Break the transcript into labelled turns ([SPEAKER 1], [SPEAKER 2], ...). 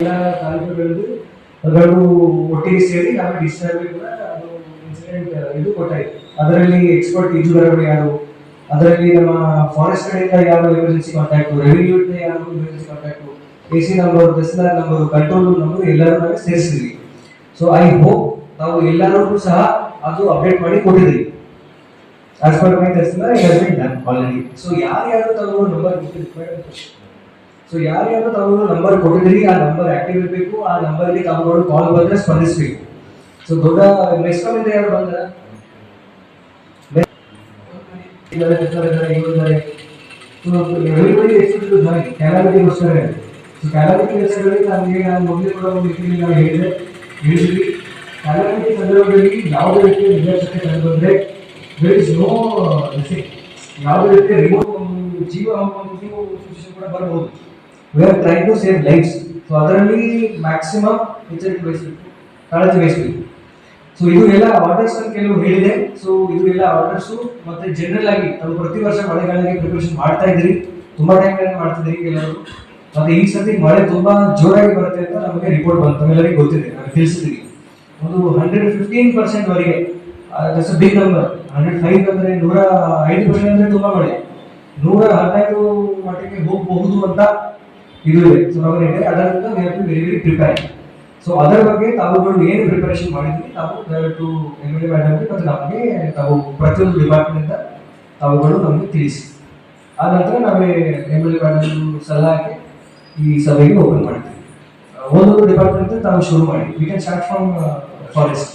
[SPEAKER 1] ಎಲ್ಲ ತಾಲೂಕುಗಳಲ್ಲಿ ಅದರಲ್ಲೂ ಒಟ್ಟಿಗೆ ಸೇರಿ ನಾವು ಡಿಸ್ಟರ್ಬ್ ಕೂಡ ಅದು ಇನ್ಸಿಡೆಂಟ್ ಇದು ಕೊಟ್ಟಾಯಿತು. ಅದರಲ್ಲಿ ಎಕ್ಸ್ಪರ್ಟ್ ಈಜುಗಾರರು ಯಾರು? ಅದರಲ್ಲಿ ನಮ್ಮ ಫಾರೆಸ್ಟ್ ಕಡೆಯಿಂದ ಯಾರು ಎಮರ್ಜೆನ್ಸಿ ಕಾಂಟ್ಯಾಕ್ಟ್ ರೆವಿನ್ಯೂ ಯಾರು emergency contact A C number Dasara number control number ಎಲ್ಲರೂ ನಾವು ಸೇರಿಸಿದ್ವಿ. ಸೊ ಐ ಹೋಪ್ ನಾವು ಎಲ್ಲರೂ ಸಹ ಅದು ಅಪ್ಡೇಟ್ ಮಾಡಿ ಕೊಟ್ಟಿದ್ದೀವಿ. As per my tahsildar it has been done already so ಯಾರ್ಯಾರು ತಾವು ನಂಬರ್ ಸೊ ಯಾರ್ಯಾರು ತಾವು ನಂಬರ್ ಕೊಟ್ಟಿದ್ರಿ ಆ ನಂಬರ್ ಆಕ್ಟಿವ್ ಇರಬೇಕು ಆ ನಂಬರ್ಗೆ ತಾವುಗಳು ಕಾಲ್ ಬಂದ್ರೆ ಸ್ಪಂದಿಸಬೇಕು ಸೊ ದೊಡ್ಡ ಮೆಸ್ಕಾಮ್ ಇಂದ ಯಾರು ಬಂದ್ರ ಇದ್ದಾರೆ, ಇದ್ದಾರೆ, ಇದ್ದಾರೆ, ಇವ್ರಿದ್ದಾರೆ. So, everybody expected to join. Calamity ಗೋಸ್ಕರ ಸೊ ನಾನು ಕೂಡ ಒಂದು ಯಾವುದೇ ರೀತಿಯ ದೇರ್ ಇಸ್ ಯಾವುದೇ ರೀತಿಯ ಜೀವ ಒಂದು ಸಿಚುವೇಶನ್ ಕೂಡ ಬರಬಹುದು we are try to save lives so ಅದರಲ್ಲಿ ಮ್ಯಾಕ್ಸಿಮಮ್ ಎಚ್ಚರಿಕೆ ವಹಿಸಬೇಕು ಕಾಳಜಿ ವಹಿಸಬೇಕು ಸೊ ಇದು ಎಲ್ಲ ಆರ್ಡರ್ಸ್ ಕೆಲವು ಹೇಳಿದೆ. ಸೊ ಇದು ಎಲ್ಲ ಆರ್ಡರ್ಸು ಮತ್ತೆ ಜನರಲ್ ಆಗಿ ನಾವು ಪ್ರತಿ ವರ್ಷ ಮಳೆಗಾಲಕ್ಕೆ ಪ್ರಿಪರೇಷನ್ ಮಾಡ್ತಾ ಇದ್ರಿ ತುಂಬಾ ಟೈಮ್ ಮಾಡ್ತಿದ್ರಿ ಕೆಲವರು. ಮತ್ತೆ ಈ ಸತಿ ಮಳೆ ತುಂಬಾ ಜೋರಾಗಿ ಬರುತ್ತೆ ಅಂತ ನಮಗೆ ರಿಪೋರ್ಟ್ ಬಂತು. ತಮ್ಮೆಲ್ಲರಿಗೂ ಗೊತ್ತಿದೆ. ನಾನು ತಿಳಿಸಿದ್ರಿ ಒಂದು ಹಂಡ್ರೆಡ್ ಫಿಫ್ಟೀನ್ ಪರ್ಸೆಂಟ್ ವರೆಗೆ that's big number hundred five ಅಂದ್ರೆ ನೂರ ಐದು ಪರ್ಸೆಂಟ್ ಅಂದ್ರೆ ತುಂಬಾ ಮಳೆ. ನೂರ ಹದಿನೈದು ಮಟ್ಟಿಗೆ ಹೋಗಬಹುದು ಅಂತ ಇದು ಸೊ ನಮಗೆ ಇದೆ. ಅದರಿಂದ we have to very very prepare so ಅದರ ಬಗ್ಗೆ ತಾವುಗಳು ಏನು ಪ್ರಿಪರೇಷನ್ ಮಾಡಿದ್ವಿ? ತಾವು ದಯವಿಟ್ಟು ಎಂ ಎಲ್ ಎ ಮೇಡಮ್ಗೆ ಮತ್ತು ನಮಗೆ ತಾವು ಪ್ರತಿಯೊಂದು ಡಿಪಾರ್ಟ್ಮೆಂಟ್ ತಾವುಗಳು ನಮಗೆ ತಿಳಿಸಿ. ಆ ನಂತರ ನಾವೇ ಎಂ ಎಲ್ ಎ ಮೇಡಮ್ ಸಲಹೆಗೆ ಈ ಸಭೆಗೆ ಓಪನ್ ಮಾಡ್ತೀವಿ. ಒಂದೊಂದು ಡಿಪಾರ್ಟ್ಮೆಂಟ್ ತಾವು ಶುರು ಮಾಡಿ we can start from forest